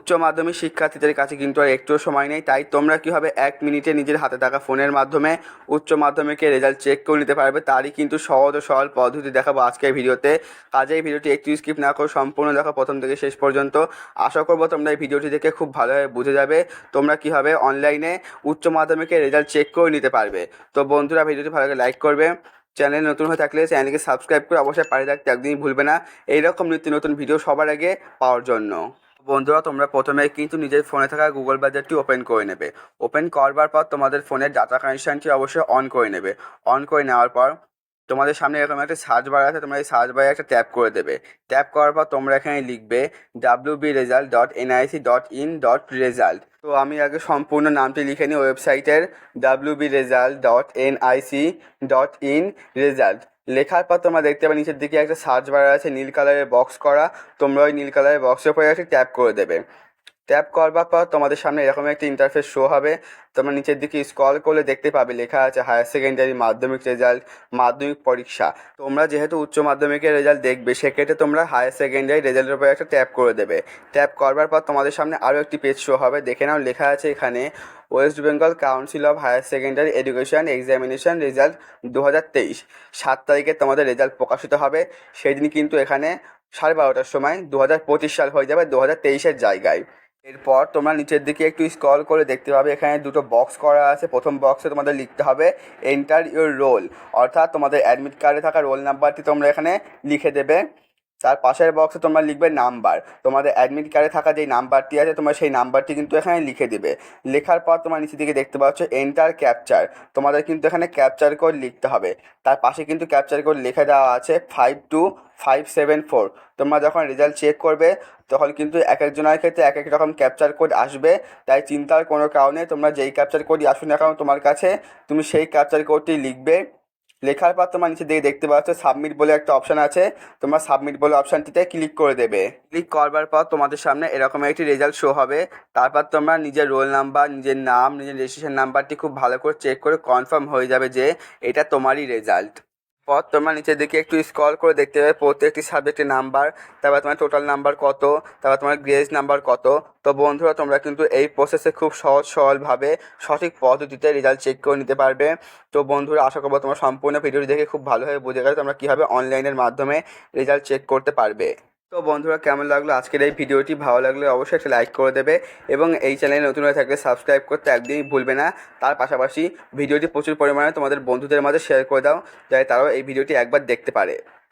উচ্চ মাধ্যমিক শিক্ষার্থীদের কাছে কিন্তু আর একটুও সময় নেই। তাই তোমরা কীভাবে এক মিনিটে নিজের হাতে থাকা ফোনের মাধ্যমে উচ্চ মাধ্যমিকের রেজাল্ট চেক করে নিতে পারবে, তারই কিন্তু সহজ ও সরল পদ্ধতি দেখাবো আজকের ভিডিওতে। কাজেই ভিডিওটি একটু স্কিপ না করে সম্পূর্ণ দেখো প্রথম থেকে শেষ পর্যন্ত। আশা করব তোমরা এই ভিডিওটি দেখে খুব ভালোভাবে বুঝে যাবে তোমরা কীভাবে অনলাইনে উচ্চ মাধ্যমিকের রেজাল্ট চেক করে নিতে পারবে। তো বন্ধুরা, ভিডিওটি ভালো লাইক করবে। চ্যানেল নতুন হয়ে থাকলে চ্যানেলকে সাবস্ক্রাইব করে অবশ্যই পাশে থাকতে একদিনই ভুলবে না। এইরকম নিত্য নতুন ভিডিও সবার আগে পাওয়ার জন্য। বন্ধুরা, তোমরা প্রথমে কিন্তু নিজের ফোনে থাকা গুগল বাজারটি ওপেন করে নেবে। ওপেন করবার পর তোমাদের ফোনের ডাটা কানেকশানটি অবশ্যই অন করে নেবে। অন করে নেওয়ার পর তোমাদের সামনে এরকম একটা সার্চ বার আছে, তোমরা এই সার্চ বারে একটা ট্যাপ করে দেবে। ট্যাপ করার পর তোমরা এখানে লিখবে W B result dot NIC dot in dot result তো আমি আগে সম্পূর্ণ নামটি লিখে নিই ওয়েবসাইটের W B result dot NIC dot in result লেখার পর তোমরা দেখতে পাবে নিচের দিকে একটা সার্চ বার আছে, নীল কালারের বক্স করা। তোমরা ওই নীল কালারের বক্সের উপরে একটা ট্যাপ করে দেবে। ট্যাপ করবার পর তোমাদের সামনে এরকম একটা ইন্টারফেস শো হবে। তোমরা নিচের দিকে স্ক্রল করলে দেখতে পাবে লেখা আছে হায়ার সেকেন্ডারি মাধ্যমিক রেজাল্ট মাধ্যমিক পরীক্ষা। তোমরা যেহেতু উচ্চ মাধ্যমিকের রেজাল্ট দেখবে, সেক্ষেত্রে তোমরা হায়ার সেকেন্ডারি রেজাল্টের উপরে একটা ট্যাপ করে দেবে। ট্যাপ করবার পর তোমাদের সামনে আরও একটি পেজ শো হবে। দেখে নাও, লেখা আছে এখানে West Bengal council of higher secondary education examination result দু হাজার তেইশ। সাত তারিখে তোমাদের রেজাল্ট প্রকাশিত হবে। সেই দিন কিন্তু এখানে সাড়ে বারোটার সময় দু হাজার পঁচিশ সাল হয়ে যাবে দু হাজার তেইশের জায়গায়। এরপর তোমরা নিচের দিকে একটু স্ক্রল করে দেখতে পাবে, এখানে দুটো বক্স করা আছে। প্রথম বক্সে তোমাদের লিখতে হবে এন্টার ইউর রোল অর্থাৎ তোমাদের অ্যাডমিট কার্ডে থাকা রোল নাম্বারটি তোমরা এখানে লিখে দেবে। তার পাশের বক্সে তোমরা লিখবে নাম্বার তোমাদের অ্যাডমিট কার্ডে থাকা যেই নাম্বারটি আছে, তোমরা সেই নাম্বারটি কিন্তু এখানে লিখে দেবে। লেখার পর তোমার নিচের দিকে দেখতে পাচ্ছ এন্টার ক্যাপচার তোমাদের কিন্তু এখানে ক্যাপচার কোড লিখতে হবে। তার পাশে কিন্তু ক্যাপচার কোড লিখে দেওয়া আছে five two five seven four তোমরা যখন রেজাল্ট চেক করবে, তখন কিন্তু এক একজনের ক্ষেত্রে এক এক রকম ক্যাপচার কোড আসবে। তাই চিন্তার কোনো কারণে তোমরা যেই ক্যাপচার কোডই আসুন না কেন তোমার কাছে, তুমি সেই ক্যাপচার কোডটি লিখবে। লেখার পর তোমার নিচে দিকে দেখতে পাচ্ছ সাবমিট বলে একটা অপশান আছে। তোমরা সাবমিট বলে অপশানটিতে ক্লিক করে দেবে। ক্লিক করবার পর তোমাদের সামনে এরকম একটি রেজাল্ট শো হবে। তারপর তোমরা নিজের রোল নাম্বার নিজের নাম, নিজের রেজিস্ট্রেশন নাম্বারটি খুব ভালো করে চেক করে কনফার্ম হয়ে যাবে যে এটা তোমারই রেজাল্ট পর তোমরা নিচের দিকে একটু স্কল করে দেখতে পাবে প্রত্যেকটি সাবজেক্টের নাম্বার তারপর তোমার টোটাল নাম্বার কত, তারপর তোমার গ্রেজ নাম্বার কত। তো বন্ধুরা, তোমরা কিন্তু এই প্রসেসে খুব সহজ সরলভাবে সঠিক পদ্ধতিতে রেজাল্ট চেক করে নিতে পারবে। তো বন্ধুরা, আশা করব তোমার সম্পূর্ণ ভিডিওটি দেখে খুব ভালোভাবে বুঝে গেলে তোমরা কীভাবে অনলাইনের মাধ্যমে রেজাল্ট চেক করতে পারবে। তো বন্ধুরা, কেমন লাগল আজকের এই ভিডিওটি? ভালো লাগলে অবশ্যই একটা লাইক করে দেবে এবং এই চ্যানেলে নতুন হয়ে থাকলে সাবস্ক্রাইব করতে একদমই ভুলবে না। তার পাশাপাশি ভিডিওটি প্রচুর পরিমাণে তোমাদের বন্ধুদের মাঝে শেয়ার করে দাও, যাতে তারাও এই ভিডিওটি একবার দেখতে পারে।